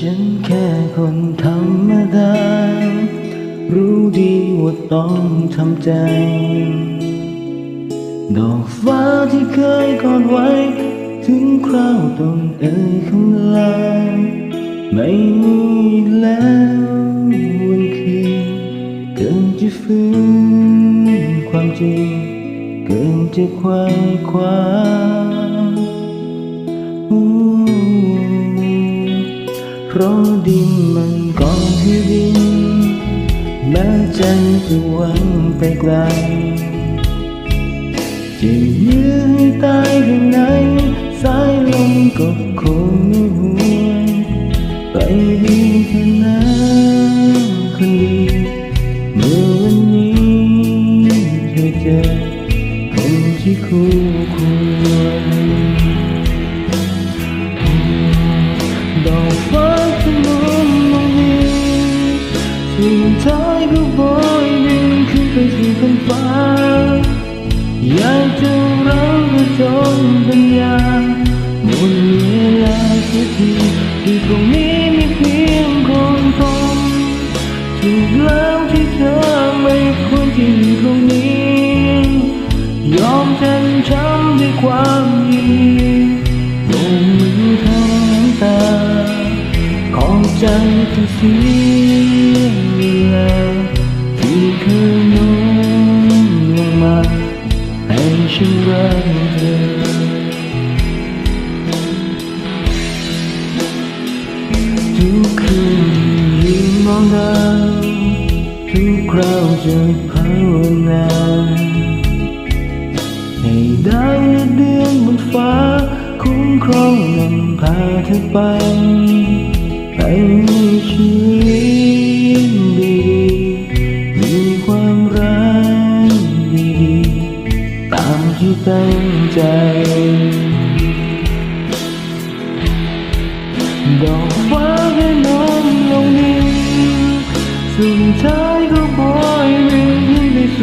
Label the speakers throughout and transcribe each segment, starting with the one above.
Speaker 1: ฉันแค่คนธรรมดา รู้ดีว่าต้องทำใจ ดอกฟ้าที่เคยกอดไว้ ถึงคราวต้องเอ่ยคำลา ไม่มีแล้ววันคืนเกินจะฟื้นความจริง เกินจะควายคว้าอู้เพ ราะดินมันกอนที่ดินแม้ใจจะหวังไปไกลจะยืนให้ตายเพียงไหนสายลมก็คงไม่ห่วงไปดีแค่ไหนคนดีเมื่อวันนี้เธอเจอคนที่คู่ควรด ท้ายก็โบยบินขึ้นไปสู่ท้องฟ้า อยากจะรักก็จนปัญญาหมดเวลาเสียทีที่ตรงนี้มีเพียงคนทนถูกแล้วที่เธอไม่ควรที่อยู่ตรงนี้ ยอมฉันช้ำด้วยความยินดีลงมือทำน้ำตา ของใจที่เสีย ฉันรักเธอทุกคืนยืนมองดาวทุกคราวจะภาวนาให้ดาวและเดือนบนฟ้า คุ้มครองนำพาเธอไปให้มีชีวิต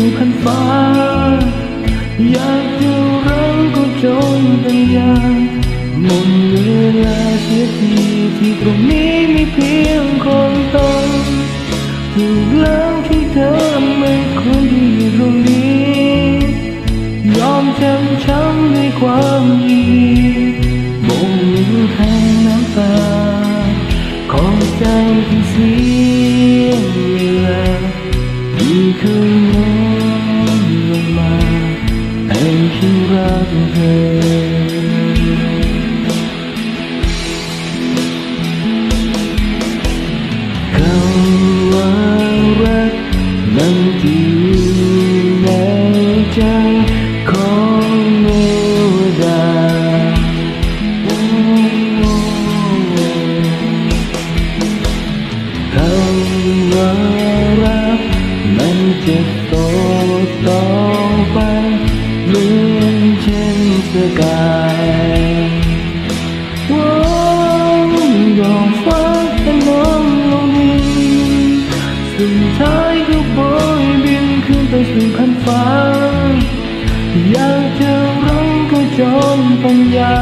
Speaker 1: ู่พันฟ้า อยากจะรักก็จนปัญญาหมดเวลาเสียทีที่ตรงนี้มีเพียงคนตนถูกแล้วที่เธอไม่ควรที่อยู่ตรงนี้ ยอมจำช้ำด้วยความยินดีบ่งมือแทนน้ำตา ของใจที่เสีย ใจของเมื่อดาคำว่ารักมันจะโตต่อไปเหมือนเช่นสกายว้าวดอกฟ้าขนมลงดินสุดท้ายก็โบย อยากจะรักก็จนปัญญา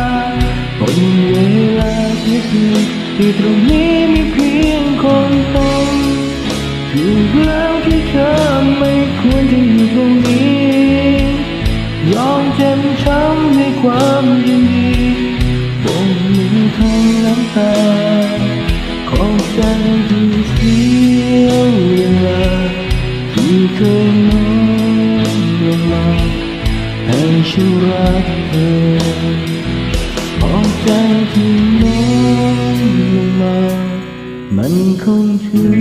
Speaker 1: หมดเวลาที่ทีที่ตรงนี้มีเพียงคนตนถูกแล้วที่เธอไม่ควรที่อยู่ตรงนี้ยอมเจ็บช้ำในความยินดีบ่งมือทงน้ำตาของใจ ฉันรักเธอออกใจที่น้องลงมา มันคงถึง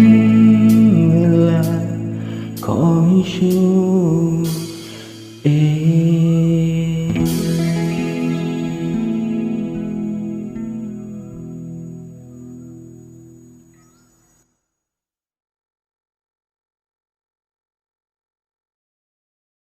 Speaker 1: เวลาขอให้ชูเอง